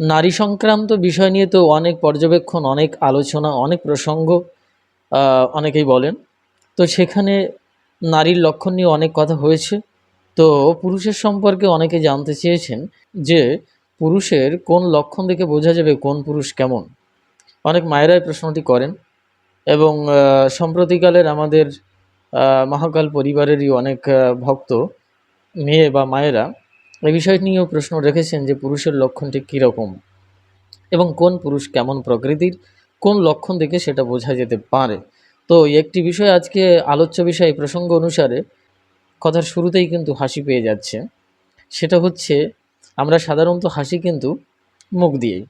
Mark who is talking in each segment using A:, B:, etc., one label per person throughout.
A: নারী সংক্রান্ত বিষয় নিয়ে তো অনেক পর্যবেক্ষণ, অনেক আলোচনা, অনেক প্রসঙ্গ অনেকেই বলেন। তো সেখানে নারীর লক্ষণ নিয়ে অনেক কথা হয়েছে। তো পুরুষের সম্পর্কে অনেকে জানতে চেয়েছেন যে পুরুষের কোন লক্ষণ দেখে বোঝা যাবে কোন পুরুষ কেমন। অনেক মায়েরাই প্রশ্নটি করেন এবং সম্প্রতিকালের আমাদের মহাকাল পরিবারেরই অনেক ভক্ত মেয়ে বা মায়েরা এই বিষয় নিয়েও প্রশ্ন রেখেছেন যে পুরুষের লক্ষণটি কীরকম এবং কোন পুরুষ কেমন প্রকৃতির, কোন লক্ষণ দেখে সেটা বোঝা যেতে পারে। তো একটি বিষয় আজকে আলোচ্য বিষয় প্রসঙ্গ অনুসারে কথার শুরুতেই কিন্তু হাসি পেয়ে যাচ্ছে। সেটা হচ্ছে, আমরা সাধারণত হাসি কিন্তু মুখ দিয়েই।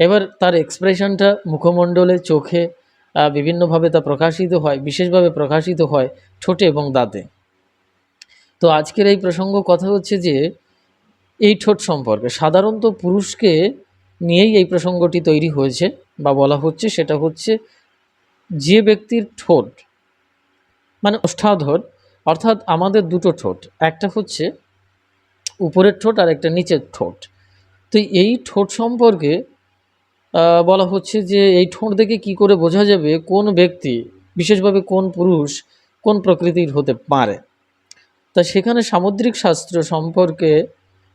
A: এবার তার এক্সপ্রেশনটা মুখমণ্ডলে, চোখে বিভিন্নভাবে তা প্রকাশিত হয়, বিশেষভাবে প্রকাশিত হয় ঠোঁটে এবং দাঁতে। তো আজকের এই প্রসঙ্গ কথা হচ্ছে যে এই ঠোঁট সম্পর্কে। সাধারণত পুরুষকে নিয়েই এই প্রসঙ্গটি তৈরি হয়েছে বা বলা হচ্ছে। সেটা হচ্ছে যে ব্যক্তির ঠোঁট মানে ওষ্ঠাধর, অর্থাৎ আমাদের দুটো ঠোঁট, একটা হচ্ছে উপরের ঠোঁট আর একটা নিচের ঠোঁট। তো এই ঠোঁট সম্পর্কে বলা হচ্ছে যে এই ঠোঁট দেখে কি করে বোঝা যাবে কোন ব্যক্তি, বিশেষভাবে কোন পুরুষ, কোন প্রকৃতির হতে পারে। তা সেখানে সামুদ্রিক শাস্ত্র সম্পর্কে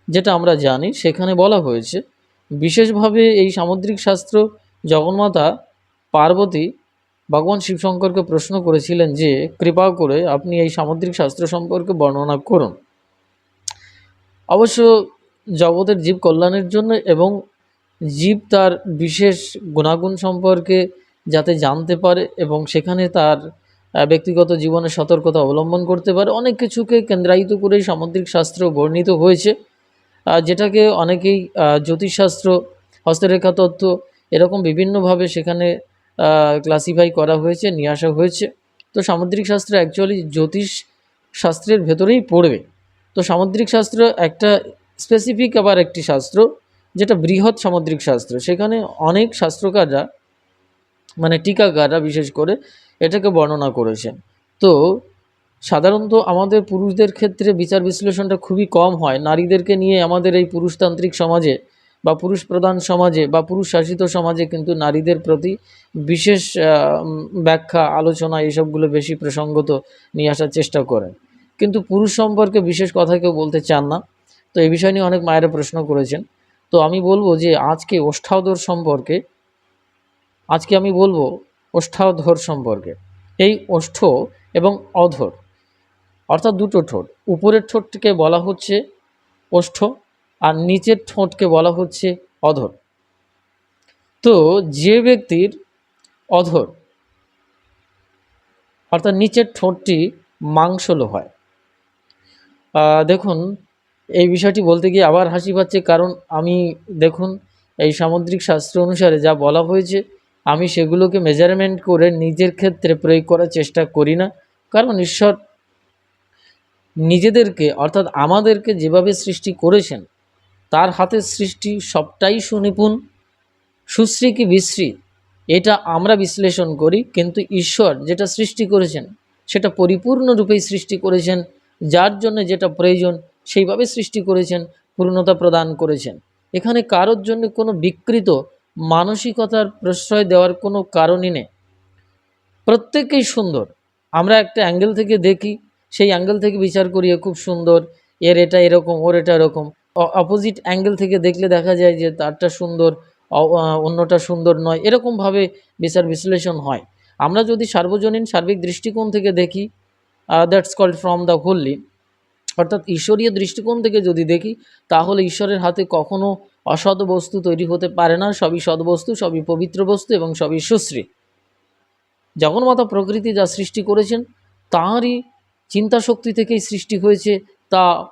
A: যেটা আমরা জানি, সেখানে বলা হয়েছে, বিশেষভাবে এই সামুদ্রিক শাস্ত্র জগন্মাতা পার্বতী ভগবান শিবশঙ্করকে প্রশ্ন করেছিলেন যে, কৃপা করে আপনি এই সামুদ্রিক শাস্ত্র সম্পর্কে বর্ণনা করুন। অবশ্য জগতের জীব কল্যাণের জন্য এবং জীব তার বিশেষ গুণাগুণ সম্পর্কে যাতে জানতে পারে এবং সেখানে তার ব্যক্তিগত জীবনে সতর্কতা অবলম্বন করতে পারে, অনেক কিছুকে কেন্দ্রায়িত করেই সামুদ্রিক শাস্ত্র বর্ণিত হয়েছে। যেটাকে অনেকেই জ্যোতিষশাস্ত্র, হস্তরেখা তত্ত্ব এরকম বিভিন্নভাবে সেখানে ক্লাসিফাই করা হয়েছে, নিয়ে আসা হয়েছে। তো সামুদ্রিক শাস্ত্র অ্যাকচুয়ালি জ্যোতিষ শাস্ত্রের ভেতরেই পড়বে। তো সামুদ্রিক শাস্ত্র একটা স্পেসিফিক আবার একটি শাস্ত্র, যেটা বৃহৎ সামুদ্রিক শাস্ত্র। সেখানে অনেক শাস্ত্রকাররা মানে টিকাকাররা বিশেষ করে, এটাকে বর্ণনা করেছেন। তো সাধারণত আমাদের পুরুষদের ক্ষেত্রে বিচার বিশ্লেষণটা খুবই কম হয়। নারীদেরকে নিয়ে আমাদের এই পুরুষতান্ত্রিক সমাজে বা পুরুষ প্রধান সমাজে বা পুরুষ শাসিত সমাজে কিন্তু নারীদের প্রতি বিশেষ ব্যাখ্যা, আলোচনা এইসবগুলো বেশি প্রসঙ্গত নিয়ে আসার চেষ্টা করেন। কিন্তু পুরুষ সম্পর্কে বিশেষ কথা কেউ বলতে চান না। তো এই বিষয় নিয়ে অনেক মায়েরা প্রশ্ন করেছেন। তো আমি বলব যে আজকে ওষ্ঠাধর সম্পর্কে, আজকে আমি বলব ওষ্ঠাধর সম্পর্কে। এই ওষ্ঠ এবং অধর অর্থাৎ দুটো ঠোঁট। উপরের ঠোঁটকে বলা হচ্ছে ওষ্ঠ আর নিচের ঠোঁটকে বলা হচ্ছে অধর। তো যে ব্যক্তির অধর, অর্থাৎ নিচের ঠোঁটটি মাংসলো হয়। দেখুন, এই বিষয়টি বলতে গিয়ে আবার হাসি পাচ্ছে কারণ আমি, দেখুন, এই সামুদ্রিক শাস্ত্র অনুসারে যা বলা হয়েছে, আমি সেগুলোকে মেজারমেন্ট করে নিজের ক্ষেত্রে প্রয়োগ করার চেষ্টা করি না। কারণ ঈশ্বর নিজেদেরকে, অর্থাৎ আমাদেরকে যেভাবে সৃষ্টি করেছেন, তার হাতের সৃষ্টি সবটাই সুনিপুণ সুশ্রী কি বিশ্রী, এটা আমরা বিশ্লেষণ করি, কিন্তু ঈশ্বর যেটা সৃষ্টি করেছেন, সেটা পরিপূর্ণরূপেই সৃষ্টি করেছেন, যার জন্য যেটা প্রয়োজন, সেইভাবে সৃষ্টি করেছেন, পূর্ণতা প্রদান করেছেন। এখানে কারোর জন্য কোনো বিকৃত মানসিকতার প্রশ্রয় দেওয়ার কোনো কারণই নেই। প্রত্যেকেই সুন্দর। আমরা একটা অ্যাঙ্গেল থেকে দেখি সেই অ্যাঙ্গেল থেকে বিচার করিয়ে খুব সুন্দর, এর এটা এরকম, ওর এটা এরকম। অপোজিট অ্যাঙ্গেল থেকে দেখলে দেখা যায় যে তারটা সুন্দর অন্যটা সুন্দর নয়, এরকমভাবে বিচার বিশ্লেষণ হয়। আমরা যদি সার্বজনীন সার্বিক দৃষ্টিকোণ থেকে দেখি that's called from the holy অর্থাৎ ঈশ্বরীয় দৃষ্টিকোণ থেকে যদি দেখি, তাহলে ঈশ্বরের হাতে কখনো অসৎ বস্তু তৈরি হতে পারে না, সবই সৎ বস্তু, সবই পবিত্র বস্তু এবং সবই সুশ্রী। জগন্মাতা প্রকৃতি যা সৃষ্টি করেছেন, তাঁরই চিন্তা শক্তি থেকেই সৃষ্টি হয়েছে, তা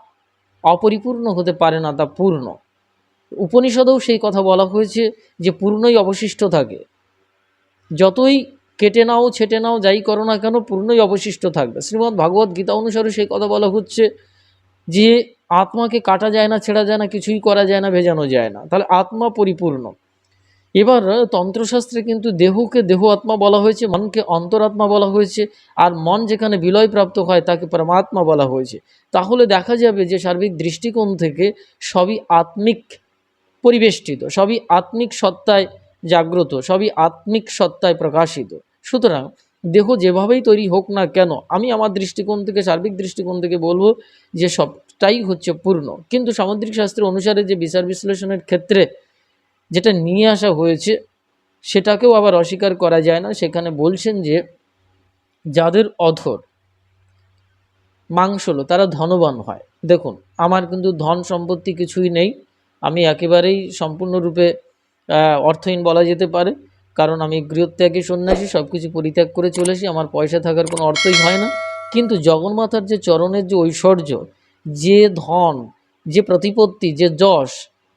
A: অপরিপূর্ণ হতে পারে না, তা পূর্ণ। উপনিষদেও সেই কথা বলা হয়েছে যে পূর্ণই অবশিষ্ট থাকে। যতই কেটে নাও, ছেটে নাও, যাই করো না কেন, পূর্ণই অবশিষ্ট থাকবে। শ্রীমদ্ ভাগবত গীতা অনুসারে সেই কথা বলা হচ্ছে যে, আত্মাকে কাটা যায় না, ছেঁড়া যায় না, কিছুই করা যায় না, ভেজানো যায় না। তাহলে আত্মা পরিপূর্ণ। এবার তন্ত্রশাস্ত্রে কিন্তু দেহকে দেহ আত্মা বলা হয়েছে, মনকে অন্তরাত্মা বলা হয়েছে, আর মন যেখানে বিলয় প্রাপ্ত হয় তাকে পরমাত্মা বলা হয়েছে। তাহলে দেখা যাবে যে সার্বিক দৃষ্টিকোণ থেকে সবই আত্মিক পরিবেষ্টিত, সবই আত্মিক সত্তায় জাগ্রত, সবই আত্মিক সত্তায় প্রকাশিত। সুতরাং দেহ যেভাবেই তৈরি হোক না কেন, আমি আমার দৃষ্টিকোণ থেকে, সার্বিক দৃষ্টিকোণ থেকে বলব যে সবটাই হচ্ছে পূর্ণ। কিন্তু সামুদ্রিক শাস্ত্র অনুসারে যে বিচার বিশ্লেষণের ক্ষেত্রে যেটা নিয়ে আসা হয়েছে, সেটাকেও আবার অস্বীকার করা যায় না। সেখানে বলছেন যে, যাদের অধর, মাংসলো, তারা ধনবান হয়। দেখুন, আমার কিন্তু ধন সম্পত্তি কিছুই নেই। আমি একেবারেই সম্পূর্ণরূপে অর্থহীন বলা যেতে পারে। কারণ আমি গৃহত্যাগী সন্ন্যাসী সব কিছু পরিত্যাগ করে চলেছি। আমার পয়সা থাকার কোনো অর্থই হয় না। কিন্তু জগন্মাতার যে চরণের যে ঐশ্বর্য, যে ধন, যে প্রতিপত্তি, যে যশ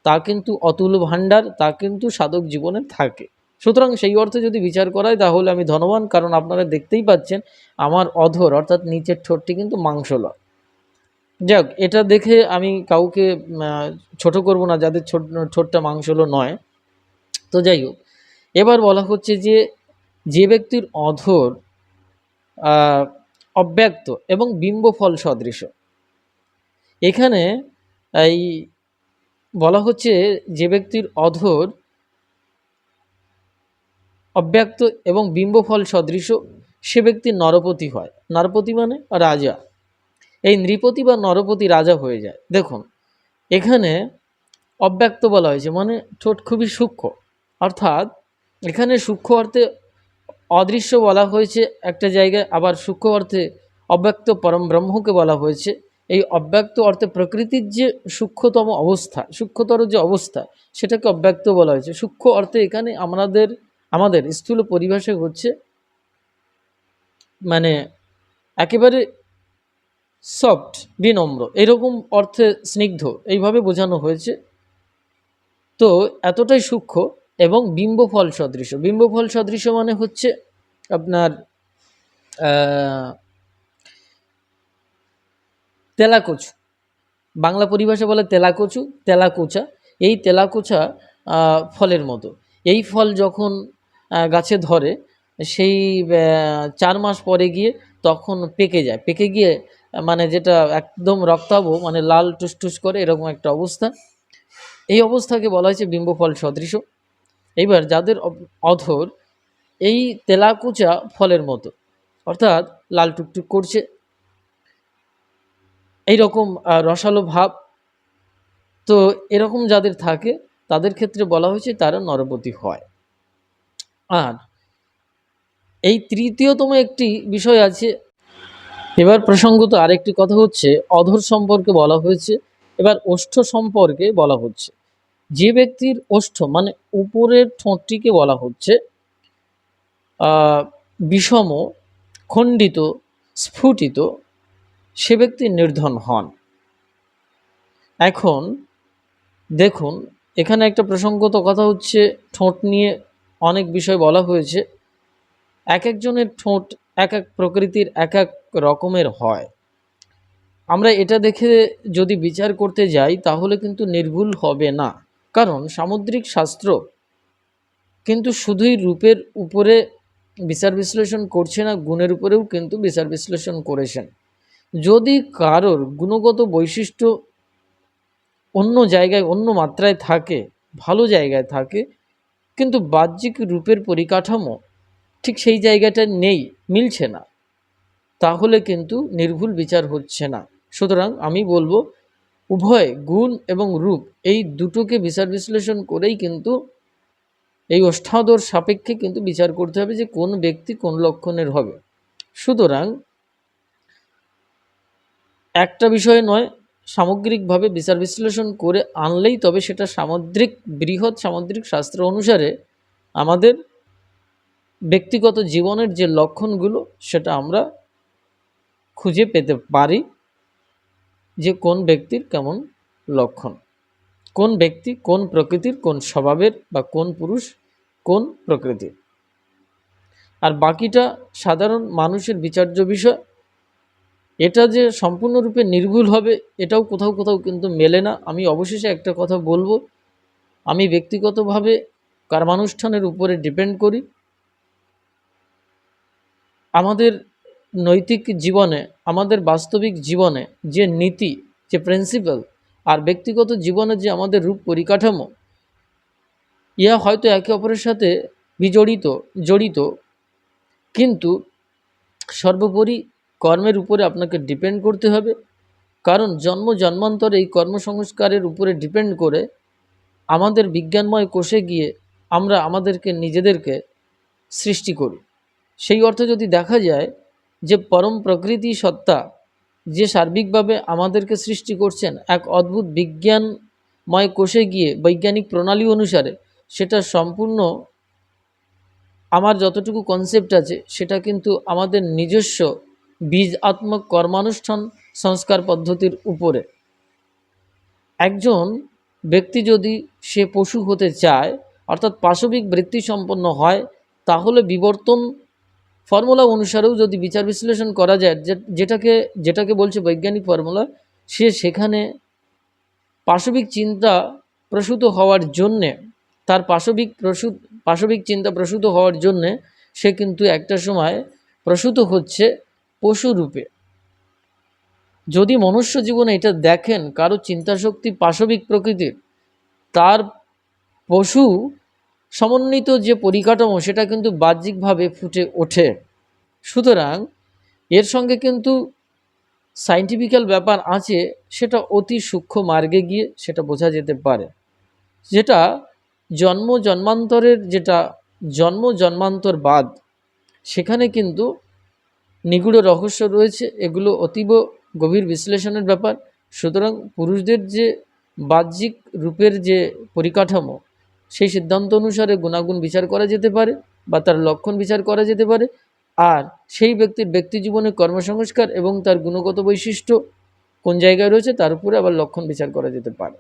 A: তা কিন্তু অতুল ভাণ্ডার, তা কিন্তু সাধক জীবনে থাকে। সুতরাং সেই অর্থে যদি বিচার করায় তাহলে আমি ধনবান, কারণ আপনারা দেখতেই পাচ্ছেন আমার অধর, অর্থাৎ নিচের ঠোঁটটি কিন্তু মাংসলা যাক, এটা দেখে আমি কাউকে ছোট করব না, যাদের ছোট, ঠোঁটটা মাংসলো নয়। তো যাই হোক, এবার বলা হচ্ছে যে যে ব্যক্তির অধর অব্যক্ত এবং বিম্বফল সদৃশ। এখানে এই বলা হচ্ছে যে ব্যক্তির অধর অব্যক্ত এবং বিম্বফল সদৃশ, সে ব্যক্তি নরপতি হয়। নরপতি মানে রাজা। এই নৃপতি বা নরপতি রাজা হয়ে যায়। দেখুন, এখানে অব্যক্ত বলা হয়েছে মানে ঠোঁট খুবই সূক্ষ্ম। অর্থাৎ এখানে সূক্ষ্ম অর্থে অদৃশ্য বলা হয়েছে, একটা জায়গায় আবার সূক্ষ্ম অর্থে অব্যক্ত পরম ব্রহ্মকে বলা হয়েছে। এই অব্যক্ত অর্থে প্রকৃতির যে সূক্ষ্মতম অবস্থা, সূক্ষ্মতর যে অবস্থা, সেটাকে অব্যক্ত বলা হয়েছে। সূক্ষ্ম অর্থে এখানে আমাদের আমাদের স্থূল পরিভাষা হচ্ছে মানে একেবারে সফট, বিনম্র, এরকম অর্থে স্নিগ্ধ, এইভাবে বোঝানো হয়েছে। তো এতটাই সূক্ষ্ম এবং বিম্বফল সদৃশ বিম্বফল সদৃশ মানে হচ্ছে আপনার তেলাকচু। বাংলা পরিভাষা বলে তেলাকচু, তেলাকোচা। এই তেলাকোচা ফলের মতো। এই ফল যখন গাছে ধরে, সেই চার মাস পরে গিয়ে তখন পেকে যায়। পেকে গিয়ে মানে যেটা একদম রক্তাভ মানে লাল টুসটুস করে, এরকম একটা অবস্থা। এই অবস্থাকে বলা হয়েছে বিম্বফল সদৃশ। এইবার যাদের অধর, এই তেলাকুচা ফলের মতো, অর্থাৎ লাল টুকটুক করছে এইরকম রসালো ভাব। তো এরকম যাদের থাকে, তাদের ক্ষেত্রে বলা হয়েছে তারা নরপতি হয়। আর এই তৃতীয়তম একটি বিষয় আছে, এবার প্রসঙ্গত আরেকটি কথা হচ্ছে, অধর সম্পর্কে বলা হয়েছে, এবার ওষ্ঠ সম্পর্কে বলা হচ্ছে। যে ব্যক্তির ওষ্ঠ মানে উপরের ঠোঁটটিকে বলা হচ্ছে বিষম, খণ্ডিত, স্ফুটিত সে ব্যক্তি নির্ধন হন। এখন দেখুন, এখানে একটা প্রসঙ্গত কথা হচ্ছে, ঠোঁট নিয়ে অনেক বিষয় বলা হয়েছে। এক একজনের ঠোঁট এক এক প্রকৃতির এক এক রকমের হয়। আমরা এটা দেখে যদি বিচার করতে যাই, তাহলে কিন্তু নির্ভুল হবে না। কারণ সামুদ্রিক শাস্ত্র কিন্তু শুধুই রূপের উপরে বিচার বিশ্লেষণ করছে না, গুণের উপরেও কিন্তু বিচার বিশ্লেষণ করেছেন। যদি কারোর গুণগত বৈশিষ্ট্য অন্য জায়গায়, অন্য মাত্রায় থাকে, ভালো জায়গায় থাকে, কিন্তু বাহ্যিক রূপের পরিকাঠামো ঠিক সেই জায়গাটা নেই, মিলছে না, তাহলে কিন্তু নির্ভুল বিচার হচ্ছে না। সুতরাং আমি বলব, উভয় গুণ এবং রূপ এই দুটোকে বিচার বিশ্লেষণ করেই কিন্তু এই অষ্টাদর সাপেক্ষে কিন্তু বিচার করতে হবে যে কোন ব্যক্তি কোন লক্ষণের হবে। সুতরাং একটা বিষয় নয়, সামগ্রিকভাবে বিচার বিশ্লেষণ করে আনলেই তবে সেটা সামুদ্রিক বৃহৎ সামুদ্রিক শাস্ত্র অনুসারে আমাদের ব্যক্তিগত জীবনের যে লক্ষণগুলো সেটা আমরা খুঁজে পেতে পারি যে কোন ব্যক্তির কেমন লক্ষণ, কোন ব্যক্তি কোন প্রকৃতির, কোন স্বভাবের বা কোন পুরুষ কোন প্রকৃতির। আর বাকিটা সাধারণ মানুষের বিচার্য বিষয়। এটা যে সম্পূর্ণরূপে নির্ভুল হবে, এটাও কোথাও কোথাও কিন্তু মেলে না। আমি অবশেষে একটা কথা বলব। আমি ব্যক্তিগতভাবে কর্মানুষ্ঠানের উপরে ডিপেন্ড করি। আমাদের নৈতিক জীবনে, আমাদের বাস্তবিক জীবনে যে নীতি, যে প্রিন্সিপাল আর ব্যক্তিগত জীবনে যে আমাদের রূপ পরিকাঠামো, ইহা হয়তো একে অপরের সাথে বিজড়িত, জড়িত। কিন্তু সর্বোপরি কর্মের উপরে আপনাকে ডিপেন্ড করতে হবে। কারণ জন্ম জন্মান্তরে এই কর্মসংস্কারের উপরে ডিপেন্ড করে আমাদের বিজ্ঞানময় কোষে গিয়ে আমরা আমাদেরকে নিজেদেরকে সৃষ্টি করি। সেই অর্থে যদি দেখা যায় যে পরম প্রকৃতি সত্তা যে সার্বিকভাবে আমাদেরকে সৃষ্টি করছেন, এক অদ্ভুত বিজ্ঞানময় কোষে গিয়ে বৈজ্ঞানিক প্রণালী অনুসারে সেটা সম্পূর্ণ আমার যতটুকু কনসেপ্ট আছে, সেটা কিন্তু আমাদের নিজস্ব বীজাত্মক কর্মানুষ্ঠান সংস্কার পদ্ধতির উপরে। একজন ব্যক্তি যদি সে পশু হতে চায়, অর্থাৎ পাশবিক বৃত্তি সম্পন্ন হয়, তাহলে বিবর্তন ফর্মুলা অনুসারেও যদি বিচার বিশ্লেষণ করা যায় যেটাকে যেটাকে বলছে বৈজ্ঞানিক ফর্মুলা, সে সেখানে পাশবিক চিন্তা প্রসূত হওয়ার জন্যে, তার পাশবিক প্রসূত, পাশবিক চিন্তা প্রসূত হওয়ার জন্যে সে কিন্তু একটা সময় প্রসূত হচ্ছে পশু রূপে। যদি মনুষ্য জীবনে এটা দেখেন, কারও চিন্তাশক্তি পাশবিক প্রকৃতির, তার পশু সমন্বিত যে পরিকাঠামো, সেটা কিন্তু বাহ্যিকভাবে ফুটে ওঠে। সুতরাং এর সঙ্গে কিন্তু সাইন্টিফিক্যাল ব্যাপার আছে, সেটা অতি সূক্ষ্ম মার্গে গিয়ে সেটা বোঝা যেতে পারে। যেটা জন্ম জন্মান্তরের, যেটা জন্ম জন্মান্তর বাদ, সেখানে কিন্তু নিগুড় রহস্য রয়েছে, এগুলো অতীব গভীর বিশ্লেষণের ব্যাপার। সুতরাং পুরুষদের যে বাহ্যিক রূপের যে পরিকাঠামো, সেই সিদ্ধান্ত অনুসারে গুণাগুণ বিচার করা যেতে পারে বা তার লক্ষণ বিচার করা যেতে পারে। আর সেই ব্যক্তির ব্যক্তি জীবনে কর্মসংস্কার এবং তার গুণগত বৈশিষ্ট্য কোন জায়গায় রয়েছে, তার উপরে আবার লক্ষণ বিচার করা যেতে পারে।